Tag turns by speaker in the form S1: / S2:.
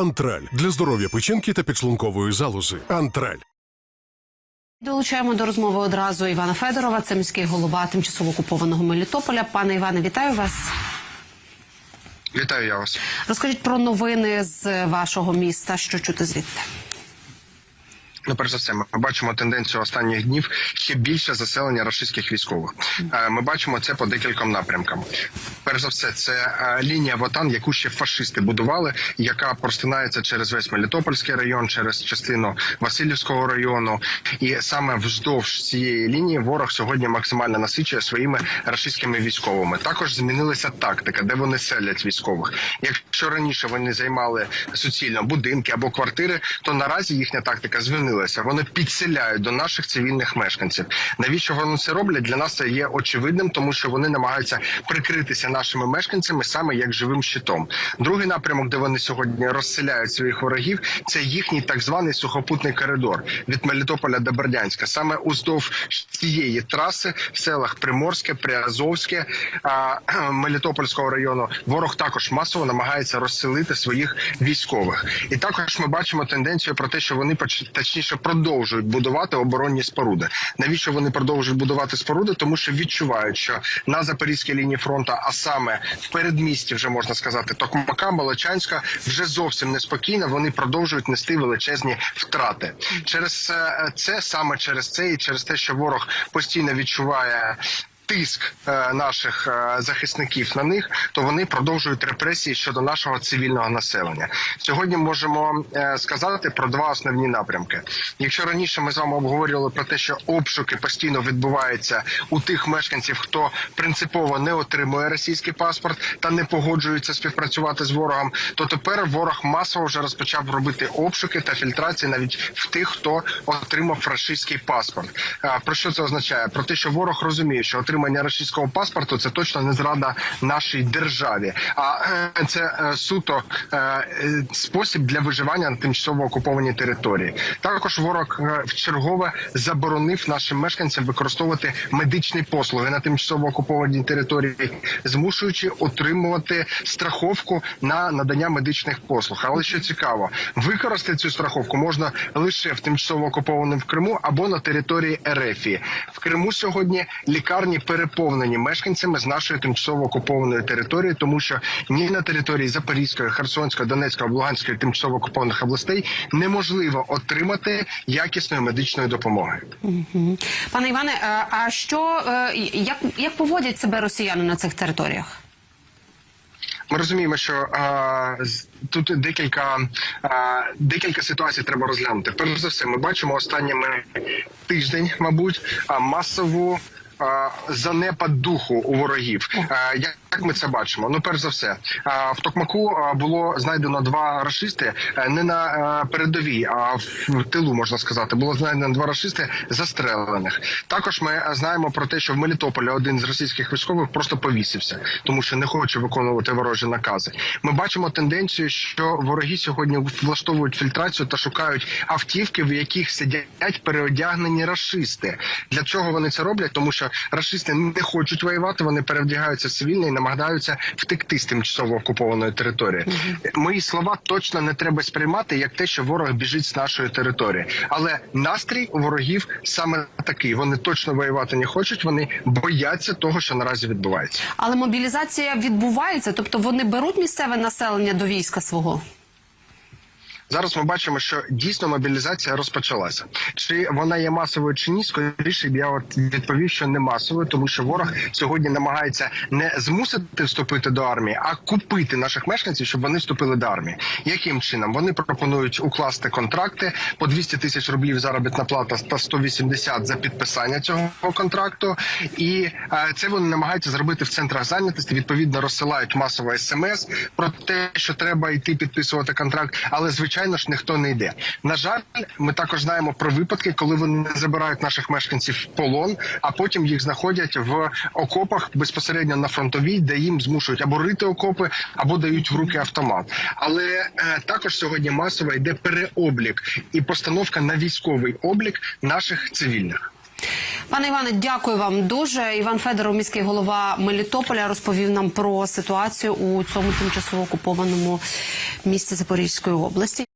S1: Антраль для здоров'я печінки та підшлункової залози. Антраль.
S2: Долучаємо до розмови одразу Івана Федорова, це міський голова тимчасово окупованого Мелітополя. Пане Іване, вітаю вас.
S3: Вітаю я вас.
S2: Розкажіть про новини з вашого міста, що чути звідти.
S3: Ну, перш за все, ми бачимо тенденцію останніх днів ще більше заселення російських військових. Е, Ми бачимо це по декільком напрямкам. Перш за все, це е, лінія Вотан, яку ще фашисти будували, яка простинається через весь Мелітопольський район, через частину Васильівського району. І саме вздовж цієї лінії ворог сьогодні максимально насичує своїми російськими військовими. Також змінилася тактика, де вони селять військових. Якщо раніше вони займали суцільно будинки або квартири, то наразі їхня тактика змінилася. Вони підселяють до наших цивільних мешканців. Навіщо вони це роблять? Для нас це є очевидним, тому що вони намагаються прикритися нашими мешканцями саме як живим щитом. Другий напрямок, де вони сьогодні розселяють своїх ворогів, це їхній так званий сухопутний коридор від Мелітополя до Бердянська. Саме уздовж цієї траси в селах Приморське, Приазовське а, Мелітопольського району ворог також масово намагається розселити своїх військових. І також ми бачимо тенденцію про те, що вони поч- точніше продовжують будувати оборонні споруди. Навіщо вони продовжують будувати споруди? Тому що відчувають, що на запорізькій лінії фронту, а саме в передмісті, вже можна сказати, Токмака, Молочанська, вже зовсім неспокійно. Вони продовжують нести величезні втрати. Через е, це саме через це і через те, що ворог постійно відчуває. Тиск е, наших е, захисників на них, то вони продовжують репресії щодо нашого цивільного населення. Сьогодні можемо е, сказати про два основні напрямки. Якщо раніше ми з вами обговорювали про те, що обшуки постійно відбуваються у тих мешканців, хто принципово не отримує російський паспорт та не погоджується співпрацювати з ворогом, то тепер ворог масово вже розпочав робити обшуки та фільтрації навіть в тих, хто отримав російський паспорт. Про що це означає? Про те, що ворог розуміє, що отримання російського паспорту це точно не зрада нашій державі, а е, це е, суто е, спосіб для виживання на тимчасово окупованій території. Також ворог вчергове заборонив нашим мешканцям використовувати медичні послуги на тимчасово окупованій території, змушуючи отримувати страховку на надання медичних послуг. Але що цікаво, використати цю страховку можна лише в тимчасово окупованому в Криму або на території Ерефії. В Криму сьогодні лікарні переповнені мешканцями з нашої тимчасово окупованої території, тому що ні на території Запорізької, Херсонської, Донецької, Луганської тимчасово окупованих областей неможливо отримати якісної медичної допомоги.
S2: Пане Іване, е, а що е, як, як поводять себе росіяни на цих територіях?
S3: Ми розуміємо, що а, тут декілька а, декілька ситуацій треба розглянути. Перш за все, ми бачимо останніми тиждень, мабуть, а, масову. А, Занепад духу у ворогів. Як ми це бачимо? Ну, перш за все, в Токмаку було знайдено два рашисти е, не на е, передовій, а в тилу можна сказати. Було знайдено два рашисти застрелених. Також ми е, знаємо про те, що в Мелітополі один з російських військових просто повісився, тому що не хоче виконувати ворожі накази. Ми бачимо тенденцію, що вороги сьогодні влаштовують фільтрацію та шукають автівки, в яких сидять переодягнені рашисти. Для чого вони це роблять? Тому що рашисти не хочуть воювати, вони перевдягаються в цивільне і намагаються втекти з тимчасово окупованої території. Мої слова точно не треба сприймати як те, що ворог біжить з нашої території, але настрій у ворогів саме такий. Вони точно воювати не хочуть. Вони бояться того, що наразі відбувається.
S2: Але мобілізація відбувається, тобто вони беруть місцеве населення до війська свого.
S3: Зараз ми бачимо, що дійсно мобілізація розпочалася. Чи вона є масовою чи ні? Скоріше б я от відповів, що не масовою, тому що ворог сьогодні намагається не змусити вступити до армії, а купити наших мешканців, щоб вони вступили до армії. Яким чином вони пропонують укласти контракти по 200 тисяч рублів заробітна плата та 180 за підписання цього контракту, і е, це вони намагаються зробити в центрах зайнятості. Відповідно, розсилають масово смс про те, що треба йти підписувати контракт, але звичайно ж ніхто не йде. На жаль, ми також знаємо про випадки, коли вони забирають наших мешканців в полон, а потім їх знаходять в окопах безпосередньо на фронтовій, де їм змушують або рити окопи, або дають в руки автомат. Але е, також сьогодні масово йде переоблік і постановка на військовий облік наших цивільних.
S2: Пане Іване, дякую вам дуже. Іван Федоров, міський голова Мелітополя, розповів нам про ситуацію у цьому тимчасово окупованому місті Запорізької області.